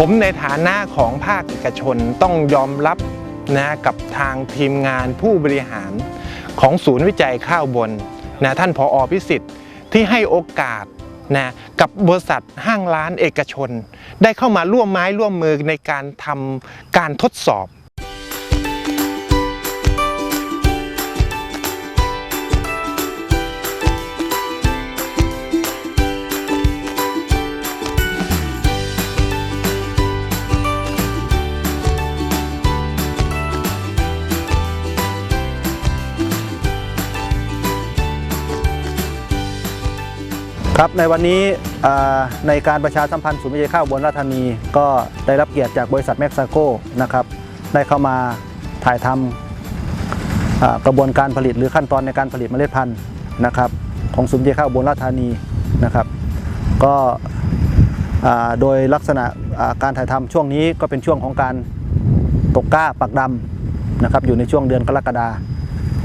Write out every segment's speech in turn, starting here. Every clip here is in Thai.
ผมในฐานะของภาคเอกชนต้องยอมรับนะกับทางทีมงานผู้บริหารของศูนย์วิจัยข้าวบนนะท่านผออพิสิทธิ์ที่ให้โอกาสนะกับบริษัทห้างร้านเอกชน ได้เข้ามาร่วมไม้ร่วมมือในการทำการทดสอบ ครับในวันนี้ในการประชาสัมพันธ์ศูนย์วิจัยข้าวบนราธานี ก็ได้รับเกียรติจากบริษัทแม็กซาโกนะครับได้เข้ามาถ่ายทำอ่ากระบวนการผลิตหรือขั้นตอนในการผลิตเมล็ดพันธุ์นะครับ ของศูนย์วิจัยข้าวบนราธานีนะครับ ก็โดยลักษณะการถ่ายทำช่วงนี้ก็เป็นช่วงของการตกกล้าปักดำนะครับอยู่ในช่วงเดือนกรกฎา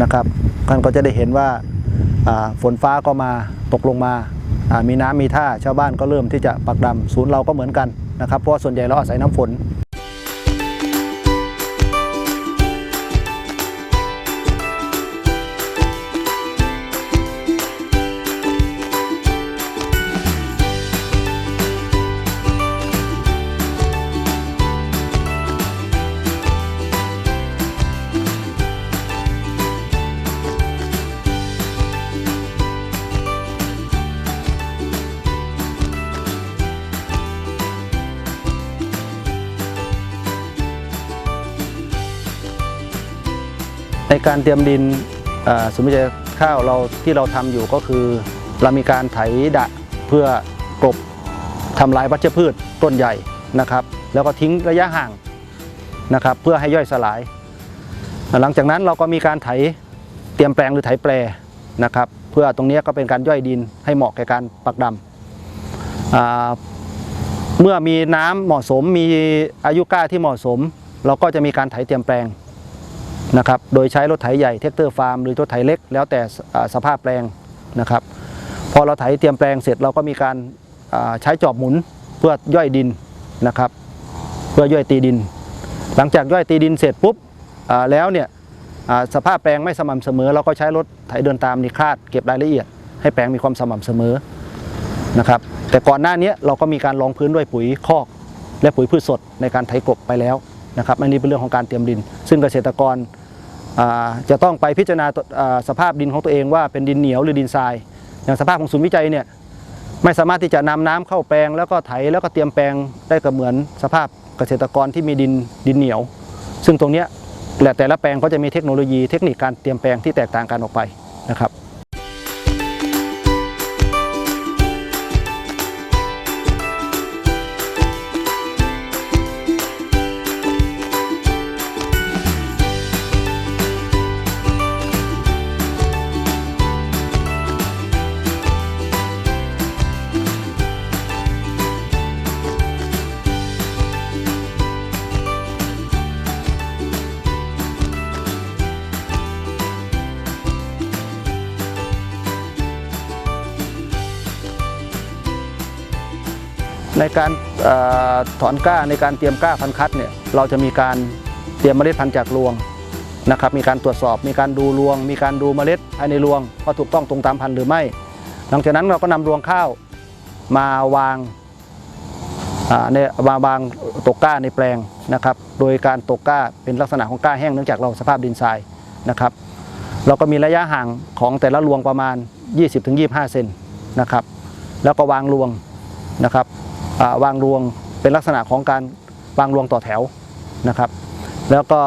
นะครับท่านก็จะได้เห็นว่าฝนฟ้าก็มาตกลงมา มีน้ำมีท่าชาวบ้านก็เริ่มที่จะปักดำศูนย์เราก็เหมือนกันนะครับเพราะส่วนใหญ่เราอาศัยน้ำฝน ในการเตรียมดินอ่าศูนย์วิจัยข้าวเราที่เราทำอยู่ก็คือ เรามีการไถดะเพื่อกลบทำลายวัชพืชต้นใหญ่นะครับ แล้วก็ทิ้งระยะห่างนะครับ เพื่อให้ย่อยสลาย หลังจากนั้นเราก็มีการไถเตรียมแปลงหรือไถแปรนะครับ เพื่อตรงนี้ก็เป็นการย่อยดินให้เหมาะแก่การปักดำอ่าเมื่อมีน้ำเหมาะสมมีอายุกล้าที่เหมาะสม เราก็จะมีการไถเตรียมแปลง นะครับ โดยใช้รถไถใหญ่เทคเตอร์ฟาร์มหรือรถไถเล็ก แล้วแต่สภาพแปลงนะครับ พอเราไถเตรียมแปลงเสร็จเราก็มีการใช้จอบหมุนเพื่อย่อยดินนะครับ เพื่อย่อยตีดิน หลังจากย่อยตีดินเสร็จปุ๊บแล้วเนี่ยสภาพแปลงไม่สม่ำเสมอ เราก็ใช้รถไถเดินตามนี่คลาดเก็บรายละเอียด ให้แปลงมีความสม่ำเสมอนะครับ แต่ก่อนหน้านี้เราก็มีการรองพื้นด้วยปุ๋ยคอก และปุ๋ยพืชสดในการไถกบไปแล้วนะครับอันนี้เป็นเรื่องของการเตรียมดิน ซึ่งเกษตรกร จะต้องไปพิจารณาสภาพดินของตัวเองว่าเป็นดินเหนียวหรือดินทราย อย่างสภาพของศูนย์วิจัยเนี่ยไม่สามารถที่จะนำน้ำเข้าแปลงแล้วก็ไถแล้วก็เตรียมแปลงได้ก็เหมือนสภาพเกษตรกรที่มีดินดินเหนียว ซึ่งตรงนี้แต่ละแปลงก็จะมีเทคโนโลยีเทคนิคการเตรียมแปลงที่แตกต่างกันออกไปนะครับ ในการอถอนก้าในการเตรียมก้าพันธุ์คัดเนี่ยเราจะมีการเตรียมเมล็ดพันธุ์จากรวงนะครับมีการตรวจสอบมีการดูรวง มีการดูเมล็ดภายในรวงว่าถูกต้องตรงตามพันธุ์หรือไม่ หลังจากนั้นเราก็นำรวงข้าวมาวางในมาวางตกก้าในแปลงนะครับ โดยการตกก้าเป็นลักษณะของก้าแห้งเนื่องจากเราสภาพดินทรายนะครับ เราก็มีระยะห่างของแต่ละรวงประมาณ 20-25 เซนนะครับ แล้วก็วางรวงนะครับ วางรวงเป็นลักษณะของการวางรวงต่อแถวนะครับ แล้วก็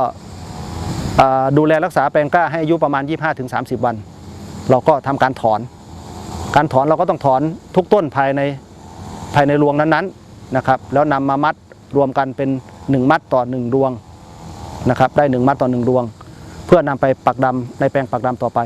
ดูแลรักษาแปลงกล้าให้อายุประมาณ 25-30 วัน เราก็ทำการถอน การถอนเราก็ต้องถอนทุกต้นภายในภายในรวงนั้นๆนะครับ แล้วนำมามัดรวมกันเป็น 1 มัดต่อ 1 รวงนะครับ ได้ 1 มัดต่อ 1 รวง เพื่อนำไปปักดำในแปลงปักดำต่อไป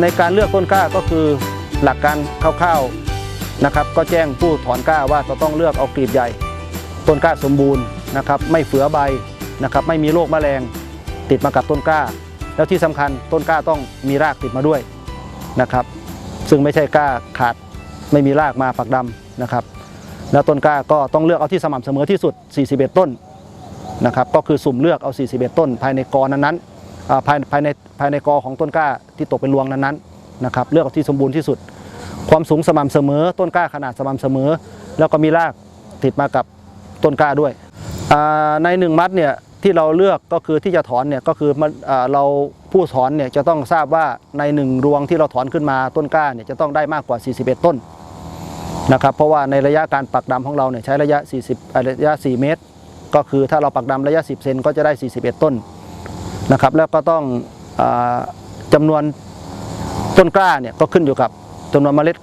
ในการเลือกต้นกล้าก็คือหลักการคร่าวๆนะครับ ก็แจ้งผู้ถอนกล้าว่าจะต้องเลือกเอากลีบใหญ่ ต้นกล้าสมบูรณ์นะครับ ไม่เฟือใบนะครับ ไม่มีโรคแมลงติดมากับต้นกล้า แล้วที่สำคัญต้นกล้าต้องมีรากติดมาด้วยนะครับ ซึ่งไม่ใช่กล้าขาดไม่มีรากมาปักดำนะครับ แล้วต้นกล้าก็ต้องเลือกเอาที่สม่ำเสมอที่สุด 41 ต้นนะครับ ก็คือสุ่มเลือกเอา 41 ต้นภายในกอนั้นๆ ภายภายในภายในกอของต้นกล้าที่ตกเป็นรวงนั้นๆนะครับเลือกที่สมบูรณ์ที่สุด ความสูงสม่ำเสมอ ต้นกล้าขนาดสม่ำเสมอ แล้วก็มีรากติดมากับต้นกล้าด้วย ในหนึ่งมัดเนี่ยที่เราเลือกก็คือที่จะถอนเนี่ยก็คืออเราผู้ถอนเนี่ยจะต้องทราบว่าในหนึ่งรวงที่เราถอนขึ้นมาต้นกล้าเนี่ยจะต้องได้มากกว่า 41 ต้นนะครับเพราะว่าในระยะการปักดำของเราเนี่ยใช้ระยะ 40 ระยะ 4 เมตร ก็คือถ้าเราปักดำระยะ 10 เซนก็จะได้ 41 ต้น นะครับ แล้วก็ต้องอาจำนวนต้นกล้าเนี่ยก็ขึ้นอยู่กับจำนวนเมล็ด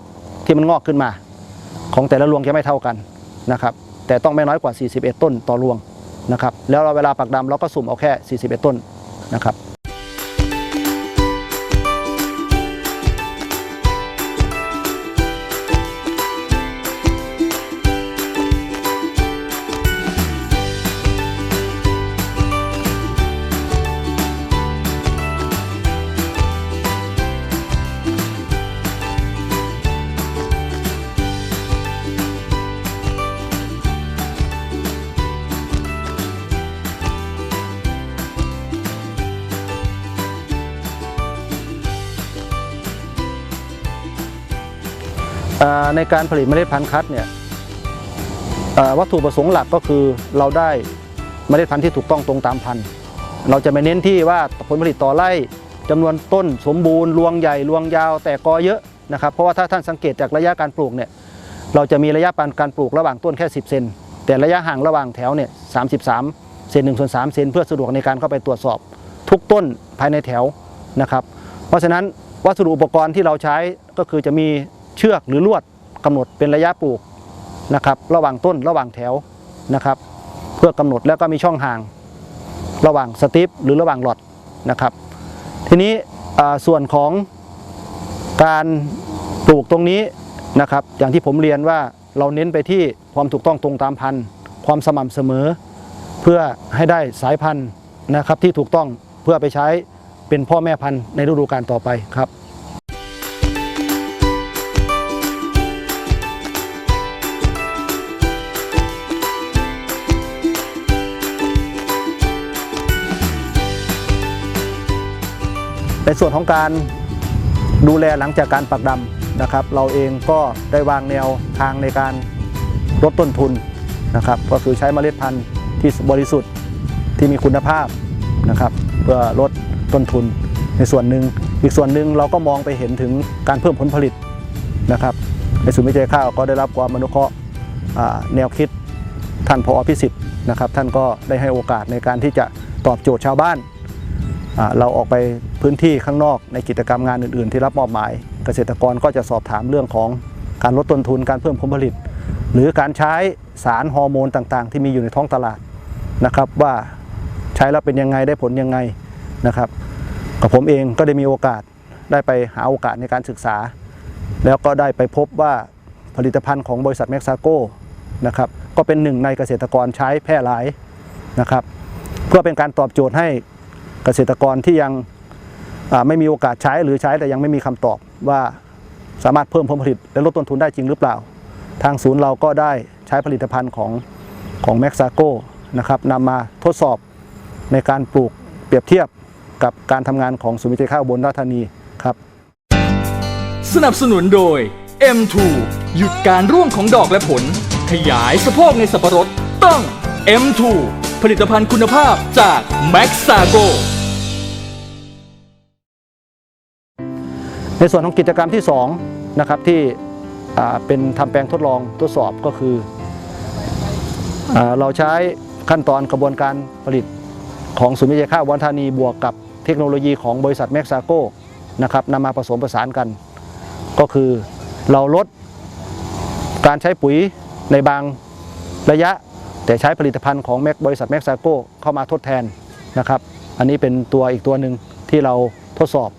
ที่มันงอกขึ้นมา ของแต่ละรวงจะไม่เท่ากันนะครับ แต่ต้องไม่น้อยกว่า 41 ต้นต่อรวงนะครับ แล้วเราเวลาปักดำเราก็สุ่มเอาแค่ 41 ต้นนะครับ ในการผลิตเมล็ดพันธุ์คัดเนี่ยวัตถุประสงค์หลักก็คือเราได้เมล็ดพันธุ์ที่ถูกต้องตรงตามพันธุ์ เราจะไม่เน้นที่ว่าผลผลิตต่อไร่จำนวนต้นสมบูรณ์รวงใหญ่รวงยาวแต่กอเยอะนะครับเพราะว่าถ้าท่านสังเกตจากระยะการปลูกเนี่ยเราจะมีระยะปานการปลูกระหว่างต้นแค่ 10 เซนแต่ระยะห่างระหว่างแถวเนี่ย33เซน1ส่วน3เซนเพื่อสะดวกในการเข้าไปตรวจสอบ ทุกต้นภายในแถวนะครับ เพราะฉะนั้นวัสดุอุปกรณ์ที่เราใช้ก็คือจะมี ชือกหรือลวดกำหนดเป็นระยะปลูกนะครับ ระหว่างต้นระหว่างแถวนะครับ เพื่อกำหนดแล้วก็มีช่องห่าง ระหว่างสติปหรือระหว่างหลอดนะครับ ทีนี้ส่วนของการปลูกตรงนี้นะครับ อย่างที่ผมเรียนว่าเราเน้นไปที่ความถูกต้องตรงตามพันธุ์ ความสม่ำเสมอ เพื่อให้ได้สายพันธุ์นะครับที่ถูกต้องเพื่อไปใช้เป็นพ่อแม่พันธุ์ในฤดูกาลต่อไปครับ ในส่วนของการดูแลหลังจากการปักดำนะครับ เราเองก็ได้วางแนวทางในการลดต้นทุนนะครับ ก็คือใช้เมล็ดพันธุ์ที่บริสุทธิ์ที่มีคุณภาพนะครับ เพื่อลดต้นทุนในส่วนหนึ่งอีกส่วนหนึ่งเราก็มองไปเห็นถึงการเพิ่มผลผลิตนะครับ ในศูนย์วิจัยข้าวก็ได้รับความอนุเคราะห์แนวคิดท่านพอพิสิทธิ์นะครับ ท่านก็ได้ให้โอกาสในการที่จะตอบโจทย์ชาวบ้าน เราออกไปพื้นที่ข้างนอกในกิจกรรมงานอื่น ๆ ที่รับมอบหมาย เกษตรกรก็จะสอบถามเรื่องของการลดต้นทุนการเพิ่มผลผลิต หรือการใช้สารฮอร์โมนต่างๆ ที่มีอยู่ในท้องตลาดนะครับ ว่าใช้แล้วเป็นยังไงได้ผลยังไงนะครับกับผมเองก็ได้มีโอกาสได้ไปหาโอกาสในการศึกษา แล้วก็ได้ไปพบว่าผลิตภัณฑ์ของบริษัทแม็กซาโกนะครับก็เป็นหนึ่งในเกษตรกรใช้แพร่หลายนะครับ เพื่อเป็นการตอบโจทย์ให้ เกษตรกรที่ยังไม่มีโอกาสใช้หรือใช้แต่ยังไม่มีคำตอบว่าสามารถเพิ่มผลผลิตและลดต้นทุนได้จริงหรือเปล่า ทางศูนย์เราก็ได้ใช้ผลิตภัณฑ์ของของแม็กซาโกนะครับนำมาทดสอบในการปลูกเปรียบเทียบกับการทำงานของศูนย์วิจัยข้าวบนราชธานีครับ สนับสนุนโดย M2 หยุดการร่วงของดอกและผล ขยายสะโพกในสับปะรดต้อง M2 ผลิตภัณฑ์คุณภาพจาก Max s a g o ในส่วนของกิจกรรมที่2นะครับที่เป็นทำแปลงทดลองทดสอบก็คืออเราใช้ขั้นตอนกระบวนการผลิตของศูนย์วิจัยข้าววันธานีบวกกับเทคโนโลยีของบริษัทแม็กซาโกนะครับนำมาผสมผสานกัน ก็คือเราลดการใช้ปุ๋ยในบางระยะ แต่ใช้ผลิตภัณฑ์ของแม็กบริษัทแม็กซาโกเข้ามาทดแทนนะครับ อันนี้เป็นตัวอีกตัวหนึ่งที่เราทดสอบ